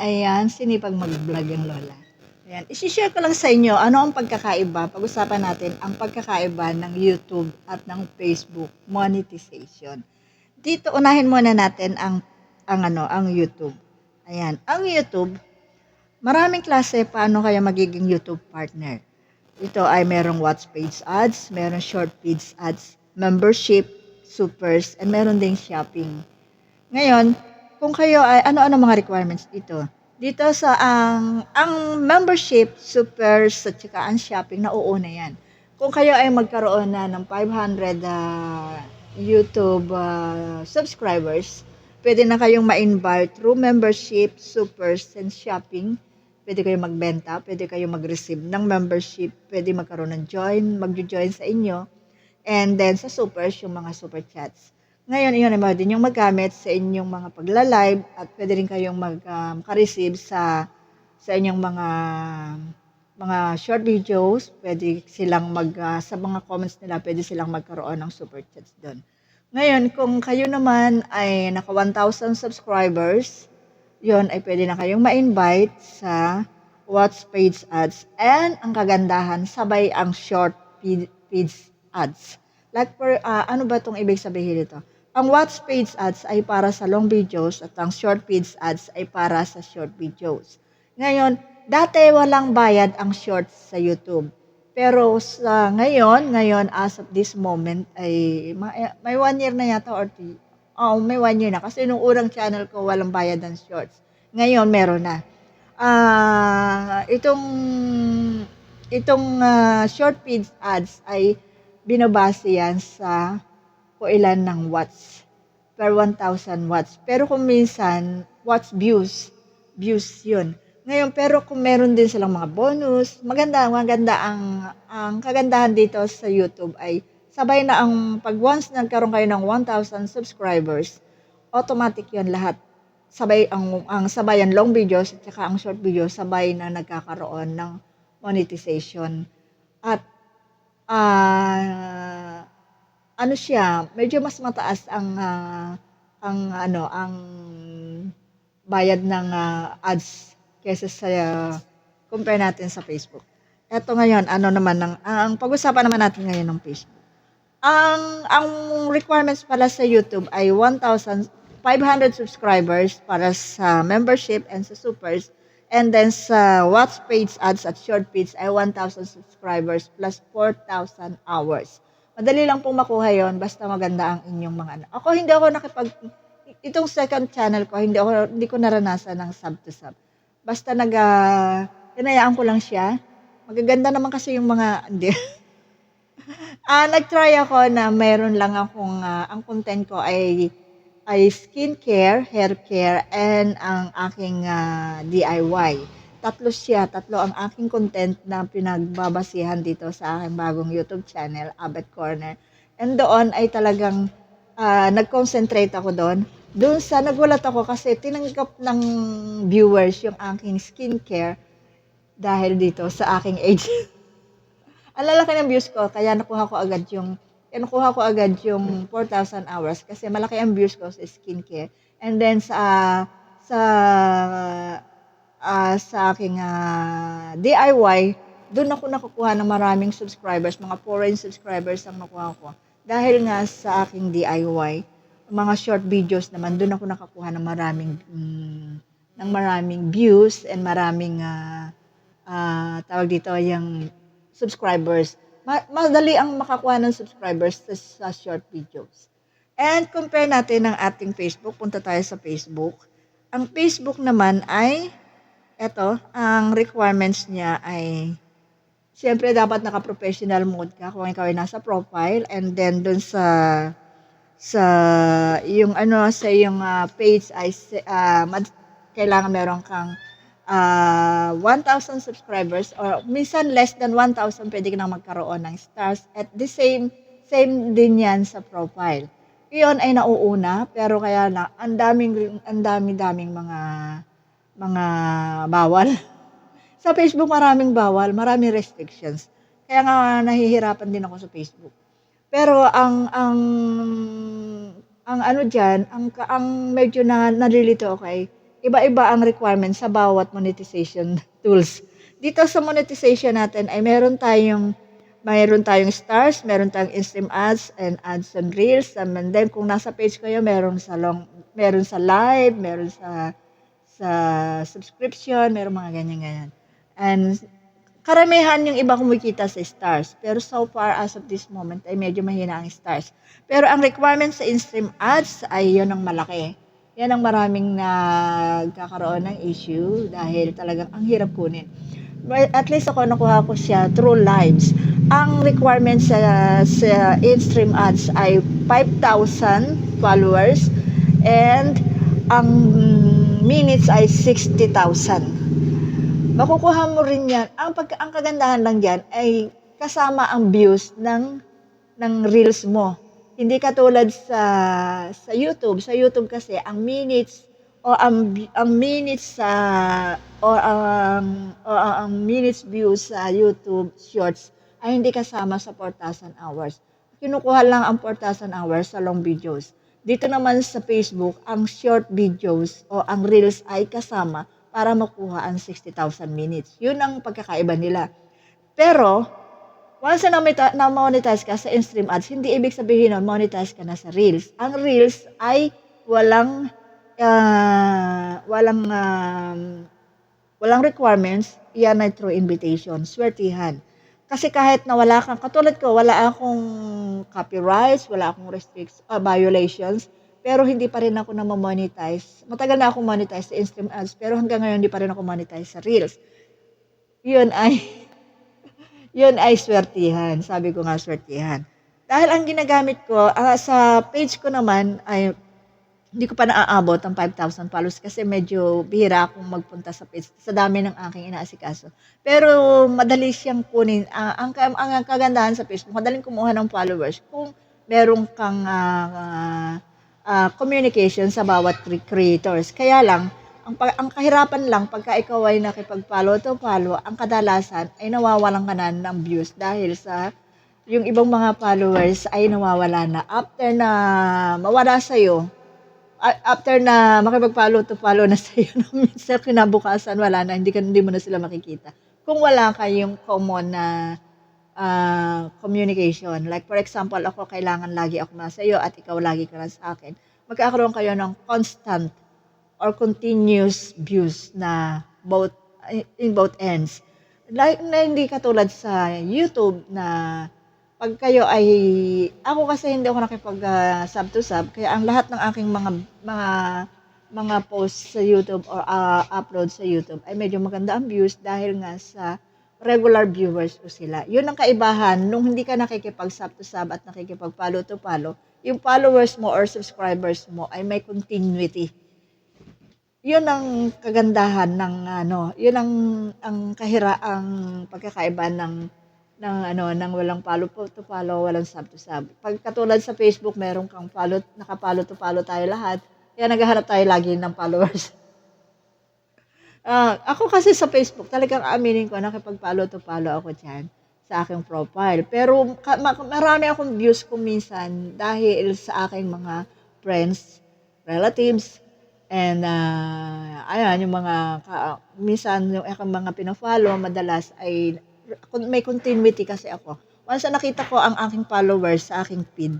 ayan, sinipag mag-vlog yung lola. Ayan, isi-share ko lang sa inyo ano ang pagkakaiba. Pag-usapan natin ang pagkakaiba ng YouTube at ng Facebook monetization. Dito unahin muna natin ang ang ano, ang YouTube. Ayan, ang YouTube, maraming klase paano kaya magiging YouTube partner. Ito ay merong watch page ads, merong short page ads, membership, supers, and meron ding shopping. Ngayon, kung kayo ay ano-ano mga requirements dito? Dito sa ang ang membership, supers, at saka ang shopping, nauuna yan. Kung kayo ay magkaroon na ng 500 ah, YouTube ah, subscribers, pwede na kayong ma-invite through membership, supers, and shopping. Pwede kayong magbenta, pwede kayong mag-receive ng membership, pwede magkaroon ng join, mag-join sa inyo. And then sa supers, yung mga super chats. Ngayon, iyon ay din yung magamit sa inyong mga pagla-live at pwede rin kayong mag, um, sa sa inyong mga mga short videos, pwede silang mag, ah, sa mga comments nila, pwede silang magkaroon ng super chats doon. Ngayon, kung kayo naman ay naka 1,000 subscribers, yon ay pwede na kayong ma-invite sa watch page ads. And ang kagandahan, sabay ang short page ads. Like for, ah, ano ba itong ibig sabihin nito? Ang watch page ads ay para sa long videos at ang short page ads ay para sa short videos. Ngayon, dati walang bayad ang shorts sa YouTube. Pero sa ngayon, ngayon as of this moment ay ma- may one year na yata or two. Oh, may one year na. Kasi nung urang channel ko, walang bayad ng shorts. Ngayon, meron na. Ah, itong itong ah, short feed ads ay binabase yan sa kung ilan ng watts per 1,000 watts. Pero kung minsan, watts views, views yun. Ngayon, pero kung meron din silang mga bonus, maganda, maganda ang, ang kagandahan dito sa YouTube ay sabay na ang pag once nagkaroon kayo ng 1,000 subscribers, automatic yun lahat. Sabay ang, ang sabay ang long videos at saka ang short videos, sabay na nagkakaroon ng monetization. At ah ano siya, medyo mas mataas ang ah, ang ano, ang bayad ng ah, ads kaysa sa ah, compare natin sa Facebook. Eto ngayon, ano naman ng ang pag-usapan naman natin ngayon ng Facebook. Ang ang requirements pala sa YouTube ay 1,500 subscribers para sa membership and sa supers. And then sa watch page ads at short page ay 1,000 subscribers plus 4,000 hours. Madali lang pong makuha yon basta maganda ang inyong mga ano. Ako hindi ako nakipag itong second channel ko, hindi ako hindi ko naranasan ng sub to sub. Basta nag uh, hinayaan ko lang siya. Magaganda naman kasi yung mga hindi. Ah, nag-try ako na mayroon lang akong ah, ang content ko ay ay skincare, hair care, and ang aking ah, DIY. Tatlo siya, tatlo ang aking content na pinagbabasihan dito sa aking bagong YouTube channel, Abet Corner. And doon ay talagang ah, nag-concentrate ako doon. Doon sa nagulat ako kasi tinanggap ng viewers yung aking skincare dahil dito sa aking age. ang lalaki ng views ko, kaya nakuha ko agad yung kaya nakuha ko agad yung 4,000 hours kasi malaki ang views ko sa skincare. And then sa sa ah, sa aking ah, DIY, doon ako nakukuha ng maraming subscribers, mga foreign subscribers ang nakuha ko. Dahil nga sa aking DIY, mga short videos naman, doon ako nakakuha ng maraming mm, ng maraming views and maraming ah, ah, tawag dito yung subscribers. Ma- madali ang makakuha ng subscribers sa, sa short videos. And compare natin ng ating Facebook. Punta tayo sa Facebook. Ang Facebook naman ay, eto, ang requirements niya ay, siyempre dapat naka-professional mode ka kung ikaw ay nasa profile. And then dun sa, sa, yung ano, sa yung ah, page ay, uh, kailangan meron kang ah 1,000 subscribers or minsan less than 1,000 pwede ka nang magkaroon ng stars at the same same din yan sa profile. Iyon ay nauuna pero kaya lang ang daming ang dami-daming mga mga bawal. sa Facebook maraming bawal, maraming restrictions. Kaya nga nahihirapan din ako sa Facebook. Pero ang ang ang ano diyan, ang ang medyo na nalilito ako ay iba-iba ang requirement sa bawat monetization tools. Dito sa monetization natin ay meron tayong mayroon tayong stars, meron tayong in-stream ads and ads and reels. And then kung nasa page kayo, meron sa long, meron sa live, meron sa sa subscription, meron mga ganyan-ganyan. And karamihan yung iba kumikita sa stars. Pero so far, as of this moment, ay medyo mahina ang stars. Pero ang requirement sa in-stream ads ay yun ang malaki. Yan ang maraming nagkakaroon ng issue dahil talagang ang hirap kunin. But at least ako nakuha ko siya through lives. Ang requirement sa, sa in-stream ads ay 5,000 followers and ang minutes ay 60,000. Makukuha mo rin yan. Ang, pag, ang kagandahan lang dyan ay kasama ang views ng, ng reels mo. Hindi katulad sa, sa YouTube. Sa YouTube kasi, ang minutes o ang, ang minutes sa o ang o ang minutes views sa YouTube Shorts ay hindi kasama sa 4,000 hours. Kinukuha lang ang 4,000 hours sa long videos. Dito naman sa Facebook, ang short videos o ang reels ay kasama para makuha ang 60,000 minutes. Yun ang pagkakaiba nila. Pero, once na na- na-monetize ka sa in-stream ads, hindi ibig sabihin na monetize ka na sa reels. Ang reels ay walang ah, walang um, walang requirements, yan ay through invitation, swertihan. Kasi kahit na wala kang, katulad ko, wala akong copyrights, wala akong restricts, ah, violations, pero hindi pa rin ako na monetize. Matagal na ako monetize sa in-stream ads, pero hanggang ngayon hindi pa rin ako monetize sa Reels. Yun ay, yun ay swertihan. Sabi ko nga swertihan. Dahil ang ginagamit ko, ah, sa page ko naman ay hindi ko pa naaabot ang 5,000 followers kasi medyo bihira akong magpunta sa page sa dami ng aking inaasikaso. Pero madali siyang kunin. Ah, ang, ka- ang, kagandahan sa Facebook, madaling kumuha ng followers kung meron kang ah, ah, ah, communication sa bawat cre- creators. Kaya lang, ang, ang kahirapan lang pagka ikaw ay nakipag-follow to follow, ang kadalasan ay nawawalan ka na ng views dahil sa yung ibang mga followers ay nawawala na. After na mawala sa'yo, after na makipag-follow to follow na sa'yo, no, minsan kinabukasan, wala na, hindi, ka, hindi mo na sila makikita. Kung wala kayong common na ah, communication, like for example, ako kailangan lagi ako na sa'yo at ikaw lagi ka na sa akin, magkakaroon kayo ng constant or continuous views na both in both ends. Like na hindi katulad sa YouTube na pag kayo ay ako kasi hindi ako nakipag ah, sub to sub kaya ang lahat ng aking mga mga mga posts sa YouTube or ah, upload sa YouTube ay medyo maganda ang views dahil nga sa regular viewers ko sila. Yun ang kaibahan nung hindi ka nakikipag sub to sub at nakikipag follow to follow, yung followers mo or subscribers mo ay may continuity. Yun ang kagandahan ng ano, yun ang ang kahira ang pagkakaiba ng ng ano, ng walang follow to follow, walang sub to sub. Pag katulad sa Facebook, meron kang follow, naka-follow to follow tayo lahat. Kaya naghahanap tayo lagi ng followers. Ah, ako kasi sa Facebook, talagang aminin ko, nakipag-follow to follow ako dyan sa aking profile. Pero ka- ma- marami akong views ko minsan dahil sa aking mga friends, relatives, and ah, ayan, yung mga, ka- minsan yung aking mga pinafollow, madalas ay may continuity kasi ako. Once na nakita ko ang aking followers sa aking feed,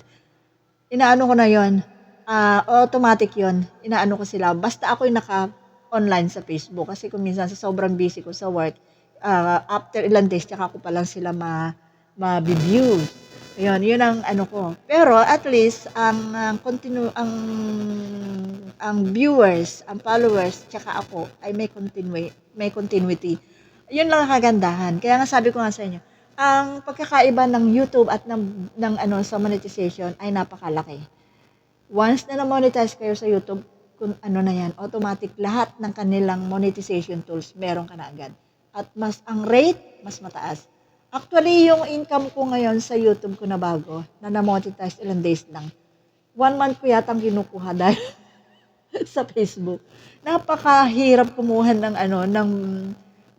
inaano ko na yon ah automatic yon inaano ko sila. Basta ako yung naka-online sa Facebook. Kasi kung minsan sa sobrang busy ko sa work, ah, after ilang days, tsaka ko pa lang sila ma, ma-view. Ayun, yun ang ano ko. Pero at least, ang, ang continue, ang, ang viewers, ang followers, tsaka ako, ay may continue, may continuity yun lang ang kagandahan. Kaya nga sabi ko nga sa inyo, ang pagkakaiba ng YouTube at ng, ng ano sa monetization ay napakalaki. Once na na-monetize kayo sa YouTube, kung ano na yan, automatic lahat ng kanilang monetization tools meron ka na agad. At mas ang rate, mas mataas. Actually, yung income ko ngayon sa YouTube ko na bago, na na-monetize ilang days lang, one month ko yatang kinukuha dahil sa Facebook. Napakahirap kumuha ng ano, ng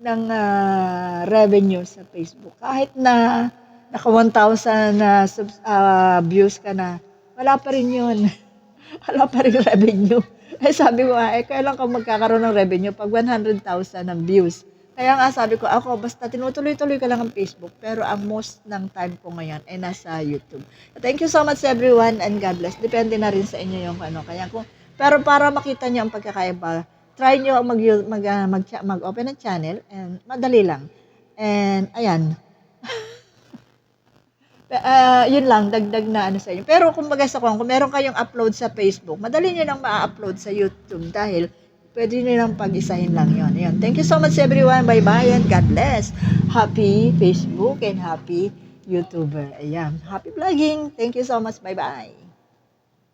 ng ah, revenue sa Facebook. Kahit na naka 1,000 na subs- ah, views ka na, wala pa rin yun. wala pa rin revenue. Kaya sabi ko eh, kailan ka magkakaroon ng revenue pag 100,000 ng views? Kaya nga sabi ko, ako, basta tinutuloy-tuloy ka lang ang Facebook, pero ang most ng time ko ngayon ay nasa YouTube. Thank you so much everyone and God bless. Depende na rin sa inyo yung ano. Kaya kung, pero para makita nyo ang pagkakaiba, try nyo mag, mag, ah, mag, mag-open ng channel and madali lang. And ayan, Ah, yun lang, dagdag na ano sa inyo. Pero kung baga sa kung, meron kayong upload sa Facebook, madali nyo nang ma-upload sa YouTube dahil pwede nyo nang pag-isahin lang yon. Ayun. Thank you so much everyone. Bye-bye and God bless. Happy Facebook and happy YouTuber. Ayan. Happy vlogging. Thank you so much. Bye-bye.